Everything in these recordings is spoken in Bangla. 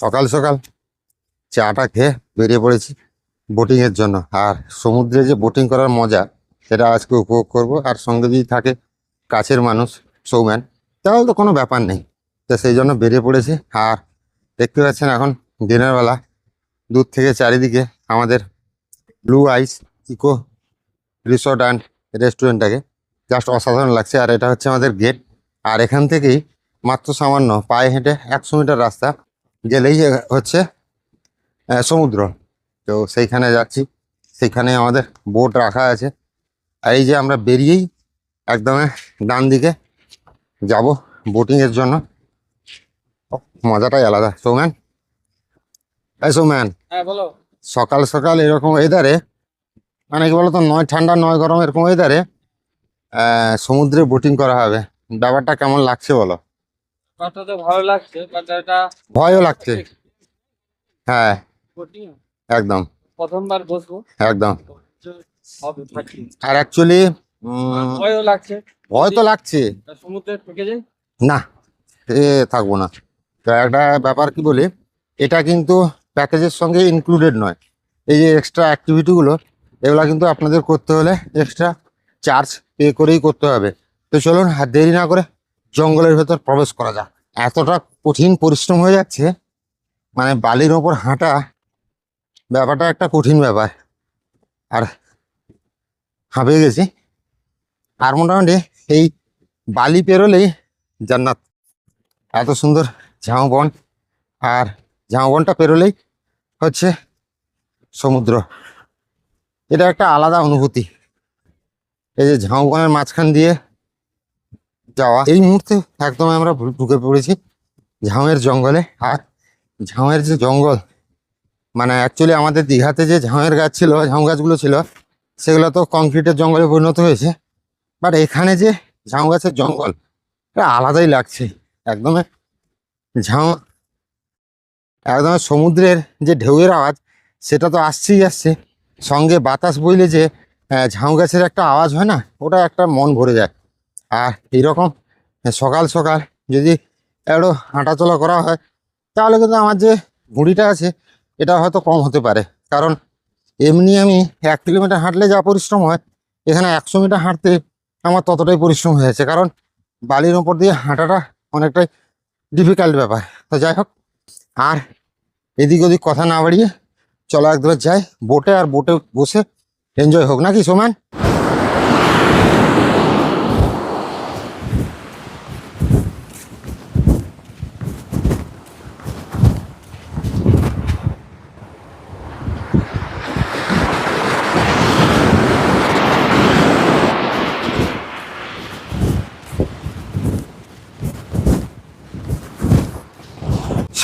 সকাল সকাল চাটা খেয়ে বেরিয়ে পড়েছি বোটিংয়ের জন্য। আর সমুদ্রে যে বোটিং করার মজা, সেটা আজকে উপভোগ করব। আর সঙ্গে যদি থাকে কাছের মানুষ সৌম্যান তাহলে তো কোনো ব্যাপার নেই। তো সেই জন্য বেরিয়ে পড়েছি। আর দেখতে পাচ্ছেন এখন দিনের বেলা। দূর থেকে চারিদিকে আমাদের blue ice eco resort and রেস্টুরেন্টটাকে just অসাধারণ লাগছে। আর এটা হচ্ছে আমাদের গেট আর এখান থেকেই মাত্র সামান্য পায়ে হেঁটে একশো মিটার রাস্তা। গেলেই হচ্ছে সমুদ্র। তো সেইখানে যাচ্ছি। সেইখানে আমাদের বোট রাখা আছে। আর এই যে আমরা বেরিয়েই একদম ডান দিকে যাব বোটিংয়ের জন্য। মজাটাই আলাদা। সৌম্যান এই সৌম্যান হ্যাঁ বলো। সকাল সকাল এরকম ওয়েদারে মানে কি বলতো নয় ঠান্ডা নয় গরম এরকম ওয়েদারে সমুদ্রে বোটিং করা হবে। ব্যাপারটা কেমন লাগছে বলো? কথা তো ভালো লাগছে বাট এটা ভয়ও লাগছে। হ্যাঁ। একদম। প্রথমবার বসবো। একদম। আর অ্যাকচুয়ালি ভয়ও লাগছে। ভয় তো লাগছে। সমুদ্রে ঢুকে যাই? না এ থাকব না। তো একটা ব্যাপার কি বলি এটা কিন্তু প্যাকেজের সঙ্গে ইনক্লুডেড নয়। এই যে এক্সট্রা অ্যাক্টিভিটিগুলো এগুলো কিন্তু আপনাদের করতে হলে এক্সট্রা চার্জ পে করেই করতে হবে। তো চলুন আর দেরি না করে জঙ্গলের ভেতর প্রবেশ করা যাক। এতটা কঠিন পরিশ্রম হয়ে যাচ্ছে মানে বালির ওপর হাঁটা ব্যাপারটা একটা কঠিন ব্যাপার। আর হাঁপিয়ে গেছি। আর মোটামুটি এই বালি পেরোলেই জান্নাত। এত সুন্দর ঝাউবন আর ঝাউবনটা পেরোলেই হচ্ছে সমুদ্র। এটা একটা আলাদা অনুভূতি। এই যে ঝাউবনের মাঝখান দিয়ে যাওয়া। এই মুহূর্তে একদম আমরা ঢুকে পড়েছি ঝাউয়ের জঙ্গলে। আর ঝাউয়ের যে জঙ্গল মানে অ্যাকচুয়ালি আমাদের দীঘাতে যে ঝাউয়ের গাছ ছিল, ঝাউ গাছগুলো ছিল, সেগুলো তো কংক্রিটের জঙ্গলে পরিণত হয়েছে। বাট এখানে যে ঝাউ গাছের জঙ্গল, এটা আলাদাই লাগছে। একদম ঝাউ, একদম সমুদ্রের যে ঢেউয়ের আওয়াজ, সেটা তো আসছেই আসছে। সঙ্গে বাতাস বইলে যে ঝাউ গাছের একটা আওয়াজ হয় না, ওটা একটা মন ভরে যায়। আর এইরকম সকাল সকাল যদি একটু হাঁটাচলা করা হয়, তাহলে কিন্তু আমার যে ভুঁড়িটা আছে, এটা হয়তো কম হতে পারে। কারণ এমনি আমি এক কিলোমিটার হাঁটলে যা পরিশ্রম হয়, এখানে একশো মিটার হাঁটতে আমার ততটাই পরিশ্রম হয়েছে কারণ বালির ওপর দিয়ে হাঁটাটা অনেকটাই ডিফিকাল্ট ব্যাপার। তো যাই হোক, আর এদিক ওদিক কথা না বাড়িয়ে চলো একদম যাই। বোটে আর বোটে বসে এনজয় হোক। নাকি সোমান?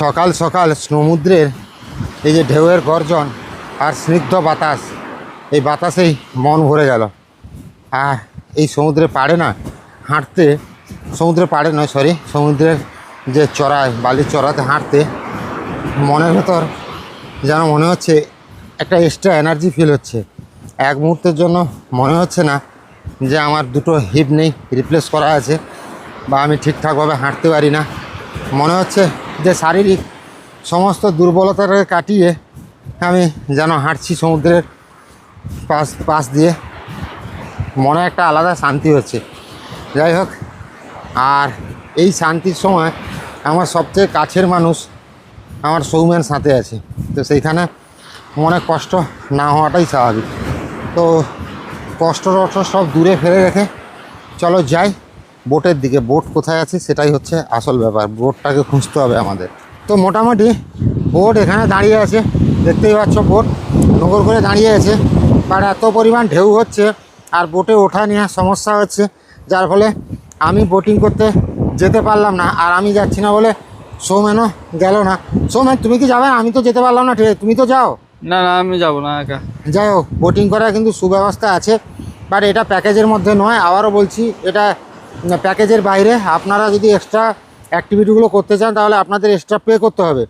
সকাল সকাল সমুদ্রের এই যে ঢেউয়ের গর্জন আর স্নিগ্ধ বাতাস, এই বাতাসেই মন ভরে গেল। আর এই সমুদ্রে পাড়ে না, হাঁটতে সমুদ্রে পাড়ে নয় সরি সমুদ্রের যে চড়ায়, বালির চড়াতে হাঁটতে মনের ভেতর যেন মনে হচ্ছে একটা এক্সট্রা এনার্জি ফিল হচ্ছে। এক মুহূর্তের জন্য মনে হচ্ছে না যে আমার দুটো হিপ নেই রিপ্লেস করা আছে বা আমি ঠিকঠাকভাবে হাঁটতে পারি না। মনে হচ্ছে যে শারীরিক সমস্ত দুর্বলতাটাকে কাটিয়ে আমি যেন হাঁটছি সমুদ্রের পাশ পাশ দিয়ে। মনে একটা আলাদা শান্তি হচ্ছে। যাই হোক, আর এই শান্তির সময় আমার সবচেয়ে কাছের মানুষ আমার সৌম্যান সাথে আছে। তো সেইখানে মনে কষ্ট না হওয়াটাই স্বাভাবিক। তো কষ্ট টষ্ট সব দূরে ফেলে রেখে চলো যাই। বোটের দিকে বোট কোথায় আছে সেটাই হচ্ছে আসল ব্যাপার। বোটটাকে খুঁজতে হবে আমাদের। তো মোটামুটি বোট এখানে দাঁড়িয়ে আছে। দেখতেই পাচ্ছ বোট নগর করে দাঁড়িয়ে আছে। আর এত পরিমাণ ঢেউ হচ্ছে আর বোটে ওঠা নেওয়ার সমস্যা হচ্ছে যার ফলে আমি বোটিং করতে যেতে পারলাম না আর আমি যাচ্ছি না বলে সৌমেনও গেল না। সৌমেন তুমি কি যাবে? আমি তো যেতে পারলাম না ঠিক তুমি তো যাও। না না আমি যাব না একা। যাই হোক বোটিং করার কিন্তু সুব্যবস্থা আছে। বাট এটা প্যাকেজের মধ্যে নয় আবারও বলছি এটা প্যাকেজের বাইরে আপনারা যদি এক্সট্রা অ্যাক্টিভিটিগুলো করতে চান, তাহলে আপনাদের এক্সট্রা পে করতে হবে।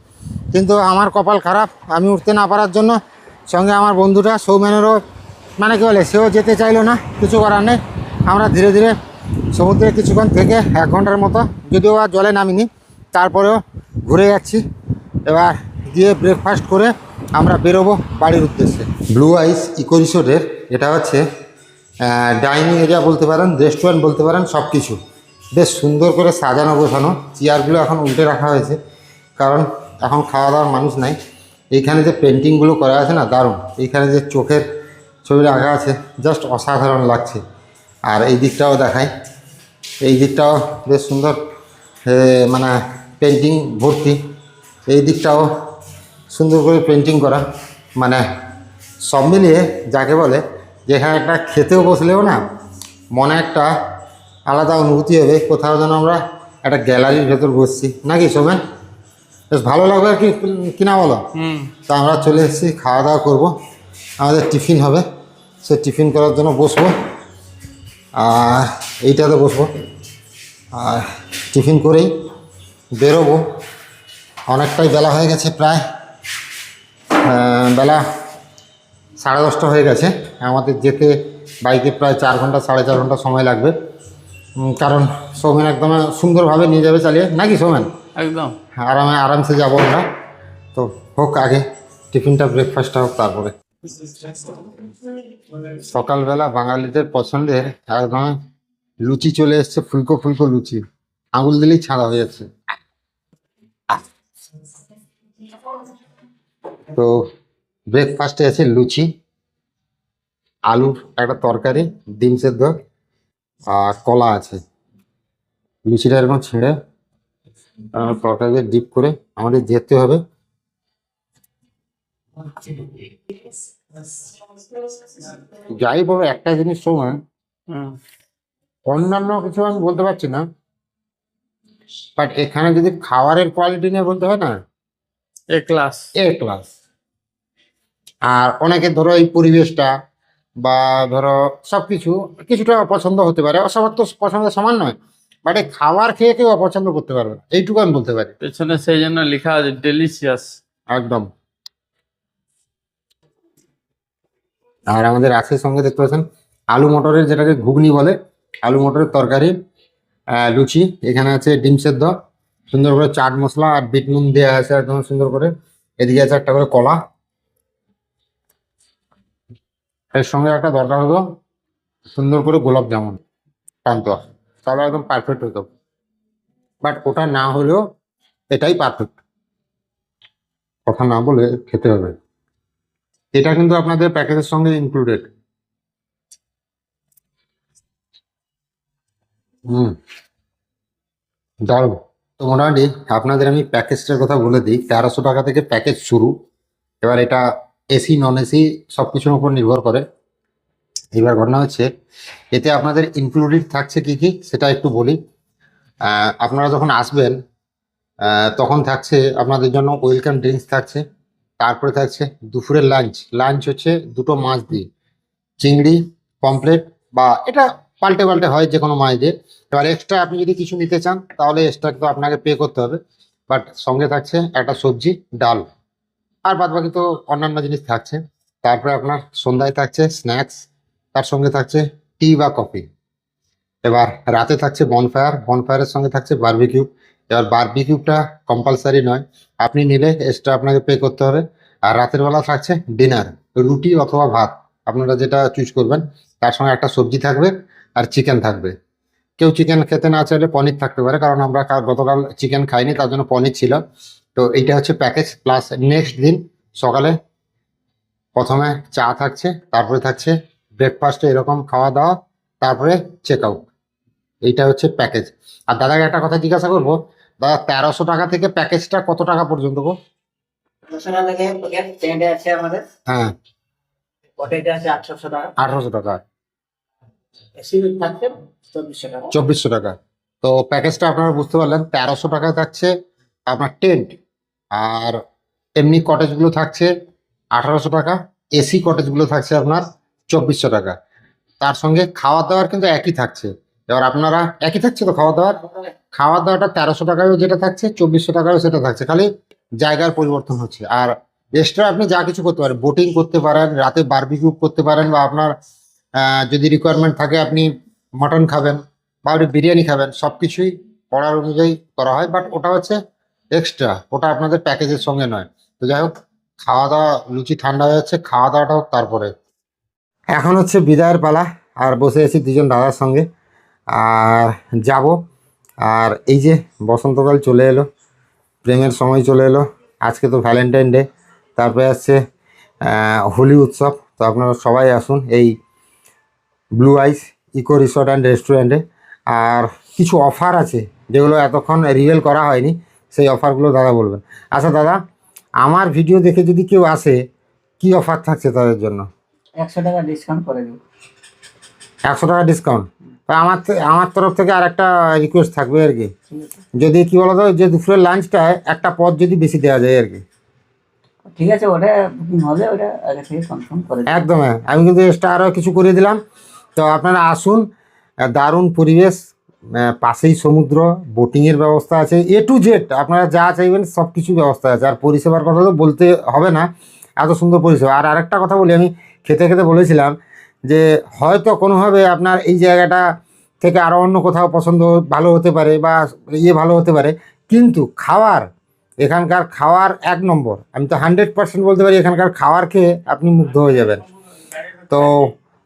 কিন্তু আমার কপাল খারাপ, আমি উঠতে না পারার জন্য সঙ্গে আমার বন্ধুটা, সৌমেনেরও মানে কী বলে, সেও যেতে চাইলো না, কিছু করার নেই। আমরা ধীরে ধীরে সমুদ্রে কিছুক্ষণ থেকে এক ঘণ্টার মতো, যদিও আর জলে নামিনি, তারপরেও ঘুরে যাচ্ছি। এবার গিয়ে ব্রেকফাস্ট করে আমরা বেরোবো বাড়ির উদ্দেশ্যে। ব্লু আইস ইকো রিসোর্টের এটা হচ্ছে ডাইনিং এরিয়া বলতে পারেন রেস্টুরেন্ট বলতে পারেন সব কিছু বেশ সুন্দর করে সাজানো, গোছানো। চেয়ারগুলো এখন উল্টে রাখা হয়েছে, কারণ এখন খাওয়া দাওয়ার মানুষ নাই। এইখানে যে পেন্টিংগুলো করা আছে না, দারুণ। এইখানে যে চোখের ছবিটা আঁকা আছে জাস্ট অসাধারণ লাগছে। আর এই দিকটাও দেখায় এই দিকটাও বেশ সুন্দর মানে পেন্টিং ভর্তি। এই দিকটাও সুন্দর করে পেন্টিং করা। মানে সব মিলিয়ে যাকে বলে যেখানে একটা খেতেও বসলেও না মনে একটা আলাদা অনুভূতি হবে কোথাও যেন আমরা একটা গ্যালারির ভেতর বসছি। নাকি সোমেন? বেশ ভালো লাগবে আর কি কিনা বলো? তা আমরা চলে এসেছি খাওয়া দাওয়া করব। আমাদের টিফিন হবে সে টিফিন করার জন্য বসবো। আর এইটাতে বসবো। আর টিফিন করেই বেরোবো। অনেকটাই বেলা হয়ে গেছে প্রায়। বেলা সাড়ে দশটা হয়ে গেছে। আমাদের যেতে বাইকে প্রায় চার ঘণ্টা সাড়ে চার ঘণ্টা সময় লাগবে। কারণ সৌমেন একদম সুন্দরভাবে নিয়ে যাবে চালিয়ে। নাকি সৌমেন? একদম। আরামে আরামসে যাব আমরা। তো হোক আগে টিফিনটা ব্রেকফাস্টটা হোক তারপরে। সকালবেলা বাঙালিদের পছন্দের একদম লুচি চলে এসছে ফুলকো ফুলকো লুচি। আঙুল দিলেই ছাড়া হয়ে যাচ্ছে। তো ব্রেকফাস্টে আছে লুচি। আলুর একটা তরকারি ডিম সেদ্ধ আর কলা আছে। লুচিটা এরকম ছিঁড়ে তরকারিতে ডিপ করে আমাদের যেতে হবে। যাই বলো একটা জিনিস সময় অন্যান্য কিছু আমি বলতে পারছি না বাট এখানে যদি খাবারের কোয়ালিটি নিয়ে বলতে হয় না এ ক্লাস এ ক্লাস আর অনেকে ধরো এই পরিবেশটা বা ধরো সবকিছু কিছুটা অপছন্দ হতে পারে। সবার তো পছন্দ সমান নয় বাট এই খাবার খেয়ে কেউ অপছন্দ করতে পারবে না। এইটুকু আমি বলতে পারি। পেছনে সেই জন্য লেখা আছে ডেলিশিয়াস একদম। আর আমাদের আজকের সঙ্গে দেখতে পাচ্ছেন আলু মটরের যেটাকে ঘুগনি বলে আলু মটরের তরকারি লুচি এখানে আছে ডিম সেদ্ধ সুন্দর করে চাট মশলা আর বিট নুন দেওয়া আছে একদম সুন্দর করে। এদিকে আছে একটা করে কলা এর সঙ্গে একটা দরকার হলো সুন্দর করে গোলাপ জামুন, পান্তুয়া। তাহলে একদম পারফেক্ট হতো। বাট ওটা না হলেও এটাই পারফেক্ট কথা না বলে খেতে হবে। এটা কিন্তু আপনাদের প্যাকেজের সঙ্গে ইনক্লুডেড হুম। দারুণ তো মোটামুটি আপনাদের আমি প্যাকেজটার কথা বলে দিই। তেরোশো টাকা থেকে প্যাকেজ শুরু। এবার এটা এসি নন এসি সব কিছুর উপর নির্ভর করে। এবার ঘটনা হচ্ছে, এতে আপনাদের ইনক্লুডেড থাকছে কি কি, সেটা একটু বলি। আপনারা যখন আসবেন তখন থাকছে আপনাদের জন্য ওয়েলকাম ড্রিঙ্কস থাকছে, তারপরে থাকছে দুপুরের লাঞ্চ লাঞ্চ হচ্ছে দুটো মাছ দিয়ে, চিংড়ি পমপ্লেট বা এটা পাল্টে পাল্টে হয় যে কোনো মাছ দিয়ে। এবার এক্সট্রা আপনি যদি কিছু নিতে চান, তাহলে এক্সট্রা তো আপনাকে পে করতে হবে। বাট সঙ্গে থাকছে একটা সবজি, ডাল। আর বাদ বাকি তো অন্যান্য জিনিস থাকছে। তারপরে আপনার সন্ধ্যায় থাকছে স্ন্যাক্স তার সঙ্গে থাকছে টি বা কফি এবার রাতে থাকছে বনফায়ার বনফায়ারের সঙ্গে থাকছে বারবিকিউ এবার বারবিকিউটা কম্পালসারি নয়। আপনি নিলে এক্সট্রা আপনাকে পে করতে হবে। আর রাতের বেলা থাকছে ডিনার রুটি অথবা ভাত। আপনারা যেটা চুজ করবেন, তার সঙ্গে একটা সবজি থাকবে আর চিকেন থাকবে। কেউ চিকেন খেতে না চাইলে পনির থাকতে পারে, কারণ আমরা গতকাল চিকেন খাইনি, তার জন্য পনির ছিল। তো এইটা হচ্ছে প্যাকেজ প্লাস নেক্সট দিন সকালে প্রথমে চা থাকছে তারপরে থাকছে ব্রেকফাস্টে এরকম খাওয়া দাওয়া তারপরে চেক আউট এইটা হচ্ছে প্যাকেজ আর দাদাকে একটা কথা জিজ্ঞাসা করব দাদা তেরোশো টাকা থেকে প্যাকেজটা কত টাকা পর্যন্ত গো? হ্যাঁ। আঠারোশো টাকা। টাকা। চব্বিশশো টাকা। টাকা। তো প্যাকেজটা আপনারা বুঝতে পারলেন তেরোশো টাকায় থাকছে আপনার টেন্ট আর এমনি কটেজগুলো থাকছে আঠারোশো টাকা এসি কটেজগুলো থাকছে আপনার চব্বিশশো টাকা। তার সঙ্গে খাওয়া দাওয়ার কিন্তু একই থাকছে। এবার আপনারা, একই থাকছে তো খাওয়া দাওয়ার? খাওয়া দাওয়াটা তেরোশো টাকায়ও যেটা থাকছে, চব্বিশশো টাকায়ও সেটা থাকছে। খালি জায়গার পরিবর্তন হচ্ছে। আর এক্সট্রা আপনি যা কিছু করতে পারেন বোটিং করতে পারেন, রাতে বারবিকিউ করতে পারেন বা আপনার যদি রিকোয়ারমেন্ট থাকে আপনি মটন খাবেন বা আপনি বিরিয়ানি খাবেন সব কিছুই অর্ডার অনুযায়ী করা হয়। বাট ওটা হচ্ছে এক্সট্রা ওটা আপনাদের প্যাকেজের সঙ্গে নয়। তো যাই হোক খাওয়া দাওয়া লুচি ঠান্ডা হয়ে যাচ্ছে খাওয়া দাওয়াটা হোক তারপরে। এখন হচ্ছে বিদায়ের পালা, আর বসে আছি দুজন দাদার সঙ্গে। আর যাব, আর এই যে বসন্তকাল চলে এলো, প্রেমের সময় চলে এলো, আজকে তো ভ্যালেন্টাইন ডে তারপরে আসছে হোলি উৎসব। তো আপনারা সবাই আসুন এই blue ice eco resort and রেস্টুরেন্টে আর কিছু অফার আছে, যেগুলো এতক্ষণ রিভেল করা হয়নি। সেই অফারগুলো দাদা বলবেন। আচ্ছা দাদা আমার ভিডিও দেখে যদি কেউ আসে কি অফার থাকছে তাদের জন্য? একশো টাকা ডিসকাউন্ট করে দেবো। একশো টাকা ডিসকাউন্ট আমার আমার তরফ থেকে আর একটা রিকোয়েস্ট থাকবে আর কি। যদি কি বলতো যে দুপুরের লাঞ্চটায় একটা পদ যদি বেশি দেওয়া যায় আর কি। ঠিক আছে ওটা বুকিং হলে ওটা আগে থেকে কনফার্ম করে একদম হ্যাঁ। আমি কিন্তু এক্সট্রা আরও কিছু করে দিলাম। তো আপনারা আসুন দারুণ পরিবেশ পাশেই সমুদ্র বোটিংয়ের ব্যবস্থা আছে এ টু জেড আপনারা যা চাইবেন সব কিছু ব্যবস্থা আছে। আর পরিষেবার কথা তো বলতে হবে না, এত সুন্দর পরিষেবা। আর আরেকটা কথা বলি, আমি খেতে খেতে বলেছিলাম যে, হয়তো কোনোভাবে আপনার এই জায়গাটা থেকে আরও অন্য কোথাও পছন্দ ভালো হতে পারে বা ইয়ে ভালো হতে পারে, কিন্তু খাওয়ার, এখানকার খাওয়ার এক নম্বর। আমি তো হান্ড্রেড পার্সেন্ট বলতে পারি, এখানকার খাওয়ার খেয়ে আপনি মুগ্ধ হয়ে যাবেন। তো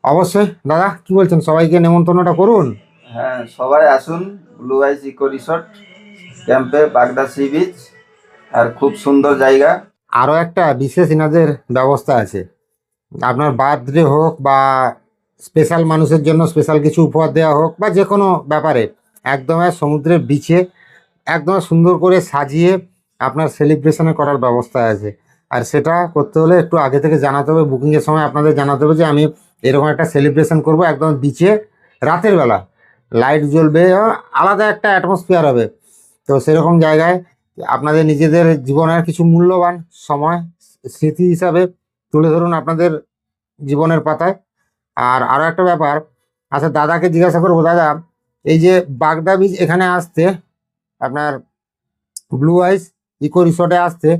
অবশ্যই, দাদা, কি বলছেন? সবাইকে নেমন্তন্নটা করুন। হ্যাঁ সবাই আসুন ব্লু আইস ইকো রিসর্ট ক্যাম্পে বাগদা সি বিচ আর খুব সুন্দর জায়গা। আরও একটা বিশেষ ইনাদের ব্যবস্থা আছে। আপনার বার্থডে হোক বা স্পেশাল মানুষের জন্য স্পেশাল কিছু উপহার দেওয়া হোক বা যে কোনো ব্যাপারে, একদম সমুদ্রের বিচে একদম সুন্দর করে সাজিয়ে আপনার সেলিব্রেশনে করার ব্যবস্থা আছে। আর সেটা করতে হলে একটু আগে থেকে জানাতে হবে বুকিংয়ের সময় আপনাদের জানাতে হবে যে আমি এরকম একটা সেলিব্রেশন করব একদম বিচে রাতের বেলা। লাইট জ্বলবে আহ, আলাদা একটা অ্যাটমসফিয়ার হবে। তো সেরকম জায়গায় আপনাদের নিজেদের জীবনের কিছু মূল্যবান সময় স্মৃতি হিসাবে তুলে ধরুন আপনাদের জীবনের পাতায়। আর আরও একটা ব্যাপার আচ্ছা দাদাকে জিজ্ঞাসা করব দাদা এই যে বাগদা বীজ এখানে আসতে আপনার ব্লু আইস ইকো রিসর্টে আসতে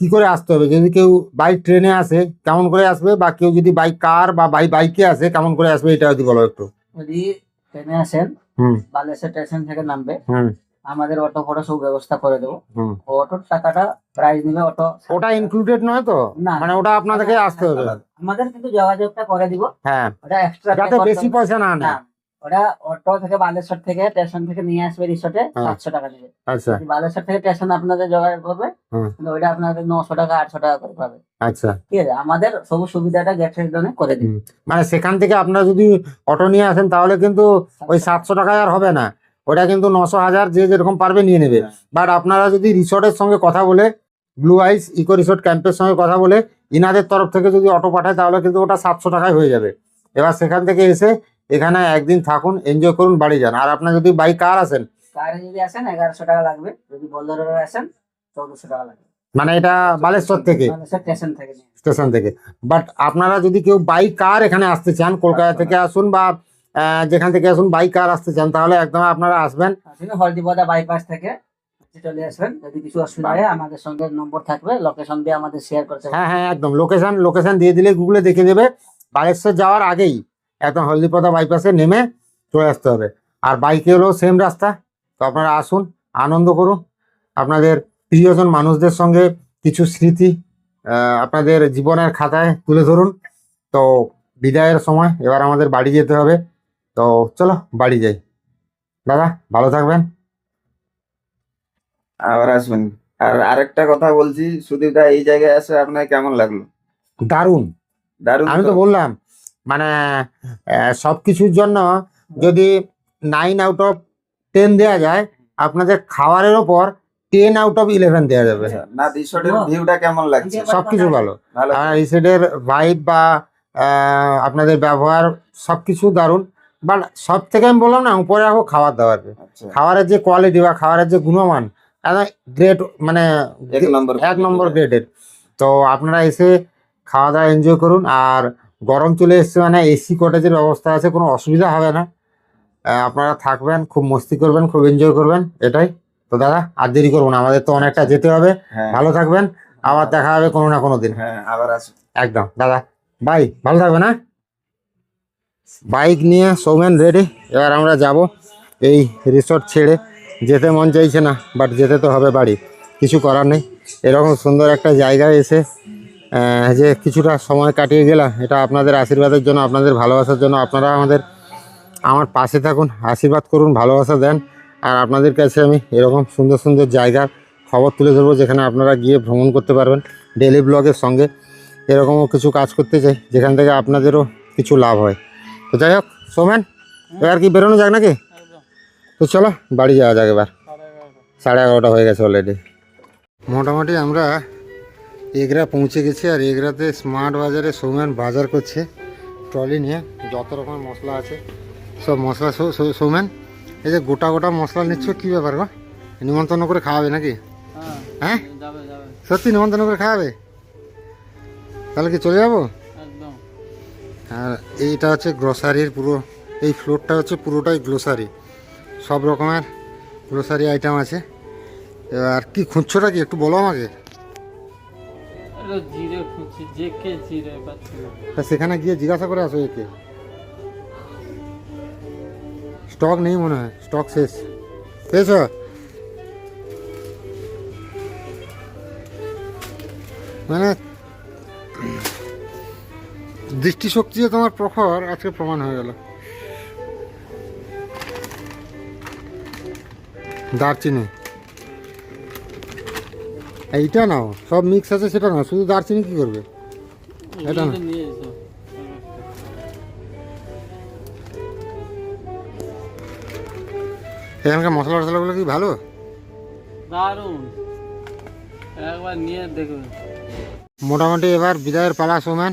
কি করে আসতে হবে? যদি কেউ বাইক ট্রেনে আসে কেমন করে আসবে? বা কেউ যদি বাইক কার বা বাই বাইকে আসে কেমন করে আসবে? এটা যদি বলো একটু। ট্রেনে আসেন হুম। বালেশ্বর স্টেশন থেকে নামবে। হুম। আমাদের অটো ফটো সব ব্যবস্থা করে দেবো। হুম। অটোর টাকাটা প্রাইস নিবে অটো। ওটা ইনক্লুডেড নয় তো? না। মানে ওটা আপনাদেরকে আসতে হবে। আমাদের কিন্তু যোগাযোগটা করে দিব। হ্যাঁ। ওটা এক্সট্রা যাতে বেশি পয়সা না না। নেয় ওটা অটো থেকে বালেশ্বর থেকে স্টেশন থেকে নিয়ে আসবে রিসোর্টে হ্যাঁ। সাতশো টাকা নেবে আচ্ছা। বালেশ্বর থেকে স্টেশন আপনাদের জোগাড় করবে কিন্তু ওইটা আপনাদের নশো টাকা আটশো টাকা করে পাবে। আচ্ছা। ঠিক আছে? আমাদের সব সুবিধাটা গ্যাসের জন্য করে হুম। মানে সেখান থেকে আপনারা যদি অটো নিয়ে আসেন তাহলে কিন্তু ওই সাতশো টাকায় আর হবে না। ওটা কিন্তু নশো হাজার যে যেরকম পারবে নিয়ে নেবে। বাট আপনারা যদি রিসর্টের সঙ্গে কথা বলে ব্লু আইস ইকো রিসর্ট ক্যাম্পের সঙ্গে কথা বলে ইনাদের তরফ থেকে যদি অটো পাঠায় তাহলে কিন্তু ওটা সাতশো টাকায় হয়ে যাবে। এবার সেখান থেকে এসে এখানে একদিন থাকুন এনজয় করুন বাড়ি যান। আর আপনার যদি বাইক কার আসেন কারে যদি আসেন এগারোশো টাকা লাগবে। যদি বোলেরো আসেন চৌদ্দশো টাকা লাগবে। মানে এটা বালেশ্বর থেকে? স্টেশন থেকে স্টেশন থেকে। বাট আপনারা যদি কেউ বাইক কার এখানে আসতে চান কলকাতা থেকে আসুন বা যেখান থেকে আসুন বাইক কার আসতে চান তাহলে একদম আপনারা আসবেন। হলদিপদা বাইপাস থেকে চলে আসবেন। যদি কিছু অসুবিধা হয় আমাদের সঙ্গে নম্বর থাকবে লোকেশন দিয়ে আমাদের শেয়ার করতে হ্যাঁ হ্যাঁ একদম। লোকেশন লোকেশন দিয়ে দিলে গুগলে দেখে দেবে। বালেশ্বর যাওয়ার আগেই একদম হলদিপদা বাইপাসে নেমে চলে আসতে হবে। আর বাইকে হলেও সেম রাস্তা। তো আপনারা আসুন আনন্দ করুন। আপনাদের প্রিয়জন মানুষদের সঙ্গে কিছু স্মৃতি আপনাদের জীবনের খাতায় তুলে ধরুন। তো বিদায়ের সময় এবার আমাদের বাড়ি যেতে হবে। তো চলো বাড়ি যাই। দাদা ভালো থাকবেন। আবার আসবেন। আর আরেকটা কথা বলছি সুদীপদা এই জায়গায় এসে আপনার কেমন লাগল? দারুণ। দারুণ আমি তো। বললাম মানে সব কিছুর জন্য যদি নাইন আউট অফ টেন দেওয়া যায় আপনাদের খাবারের ওপর টেন আউট অফ ইলেভেন দেওয়া যাবে। আচ্ছা, না রিসোর্টের ভিউটা কেমন লাগছে? সবকিছু ভালো। আর এই ভাইব বা আপনাদের ব্যবহার সবকিছু দারুণ। বাট সব থেকে আমি বললাম না উপরে রাখো খাবার দাবার। আচ্ছা। খাবারের যে কোয়ালিটি বা খাবারের যে গুণমান গ্রেট মানে এক নম্বর এক নম্বর গ্রেডের তো আপনারা এসে খাওয়া দাওয়া এনজয় করুন। আর গরম চলে এসছে মানে এসি কটেজের ব্যবস্থা আছে কোনো অসুবিধা হবে না। আপনারা থাকবেন খুব মস্তি করবেন খুব এনজয় করবেন এটাই। তো দাদা আর দেরি করব না আমাদের তো অনেকটা যেতে হবে। হ্যাঁ। ভালো থাকবেন আবার দেখা হবে কোনো না কোনো দিন। হ্যাঁ আবার একদম দাদা বাই ভালো থাকবেন হ্যাঁ? বাইক নিয়ে সৌমেন রেডি এবার আমরা যাব এই রিসর্ট ছেড়ে। যেতে মন চাইছে না বাট যেতে তো হবে বাড়ি কিছু করার নেই। এরকম সুন্দর একটা জায়গায় এসে যে কিছুটা সময় কাটিয়ে গেলাম, এটা আপনাদের আশীর্বাদের জন্য, আপনাদের ভালোবাসার জন্য। আপনারা আমাদের, আমার পাশে থাকুন, আশীর্বাদ করুন, ভালোবাসা দেন। আর আপনাদের কাছে আমি এরকম সুন্দর সুন্দর জায়গার খবর তুলে ধরবো, যেখানে আপনারা গিয়ে ভ্রমণ করতে পারবেন ডেলি ব্লগের সঙ্গে। এরকমও কিছু কাজ করতে চাই, যেখান থেকে আপনাদেরও কিছু লাভ হয়। তো যাই হোক, সোমেন, এবার কি বেরোনো যাক নাকি? তো চলো, বাড়ি যাওয়া যাক এবার। সাড়ে এগারোটা হয়ে গেছে অলরেডি মোটামুটি আমরা এগরা পৌঁছে গেছে আর এগরাতে স্মার্ট বাজারে সৌমেন বাজার করছে। ট্রলি নিয়ে যত রকমের মশলা আছে সব মশলা সৌ- সৌ- সৌমেন এই যে গোটা গোটা মশলা নিচ্ছ কী ব্যাপার গো? নিমন্ত্রণ করে খাওয়াবে নাকি? হ্যাঁ হ্যাঁ? সত্যি নিমন্ত্রণ করে খাওয়াবে? তাহলে কি চলে যাব? আর এইটা হচ্ছে গ্রসারির পুরো এই ফ্লোরটা হচ্ছে পুরোটাই গ্লোসারি সব রকমের গ্লোসারি আইটেম আছে। এবার কি খুঁজছোটা কি? একটু বলো আমাকে। তা সেখানে গিয়ে জিজ্ঞাসা করে আসো একে। স্টক নেই মনে হয়, স্টক শেষ। পেয়েছ? মানে দৃষ্টিশক্তি যে তোমার প্রখর, আজকে প্রমাণ হয়ে গেল। দারচিনি। এইটা নাও সব মিক্স আছে সেটা না শুধু দারচিনি কি করবে? এটা না। এখানকার মশলা টশলাগুলো কি ভালো? দারুণ। একবার নিয়ে মোটামুটি এবার বিদায়ের পালা সোমেন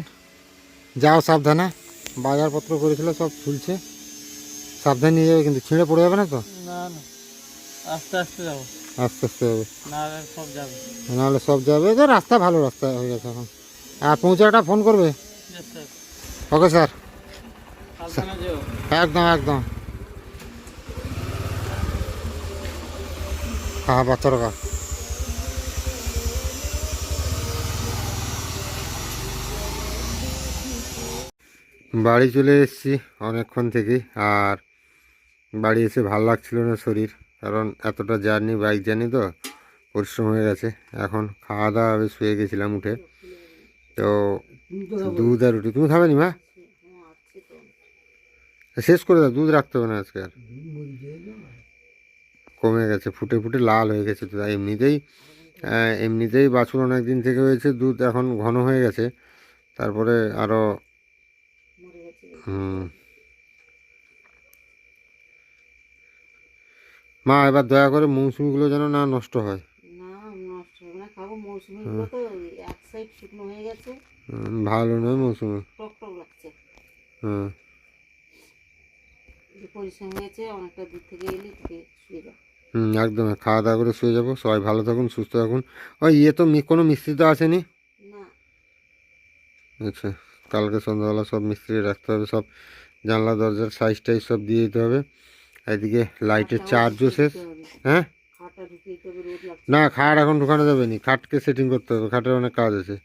যাও সাবধানে। বাজারপত্র করেছিল সব ঝুলছে সাবধানে নিয়ে যাবে কিন্তু ছিঁড়ে পড়ে যাবে না তো? না না। আস্তে আস্তে যাব। আস্তে আস্তে যাবে। নাহলে সব যাবে। তো রাস্তা ভালো রাস্তা হয়ে গেছে এখন। আর পৌঁছাটা ফোন করবে? Okay sir. একদম একদম। হ্যাঁ বাচ্চার কা বাড়ি চলে এসেছি অনেকক্ষণ থেকে আর বাড়ি এসে ভালো লাগছিল না শরীর। কারণ এতটা জার্নি বাইক জার্নি তো পরিশ্রম হয়ে গেছে। এখন খাওয়া দাওয়া হবে শুয়ে গেছিলাম উঠে। তো দুধ আর রুটি, তুমি খাবে নি, মা? শেষ করে দাও, দুধ রাখতে হবে না আজকে আর। কমে গেছে, ফুটে ফুটে লাল হয়ে গেছে তো। এমনিতেই এমনিতেই বাছুর অনেক দিন থেকে হয়েছে, দুধ এখন ঘন হয়ে গেছে। তারপরে আরও হুম। মা এবার দয়া করে মৌসুমিগুলো যেন না নষ্ট হয়। হয়ে ভালো নয় মৌসুমি। টক টক হুম। যে পরিশ্রম হয়েছে অনেকটা দূর থেকে এলি তোকে শুয়ে যাও হুম একদম। খাওয়া দাওয়া করে শুয়ে যাব। সবাই ভালো থাকুন সুস্থ থাকুন। ওই ইয়ে তো কোনো মিস্ত্রি তো আসেনি? আচ্ছা কালকে সন্ধ্যাবেলা সব মিস্ত্রি রাখতে হবে সব জানলা দরজার সাইজ টাইজ সব দিয়ে দিতে হবে। এদিকে লাইটের চার্জও শেষ। হ্যাঁ? না খাট এখন ঢুকানো যাবে না। খাটকে সেটিং করতে হবে। খাটের অনেক কাজ আছে।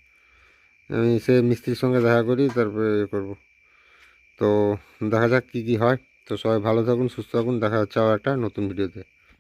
আমি সে মিস্ত্রির সঙ্গে দেখা করি তারপরে ইয়ে করব। তো দেখা যাক কী কী হয়। তো সবাই ভালো থাকুন সুস্থ থাকুন। দেখা যাচ্ছে আবার একটা নতুন ভিডিওতে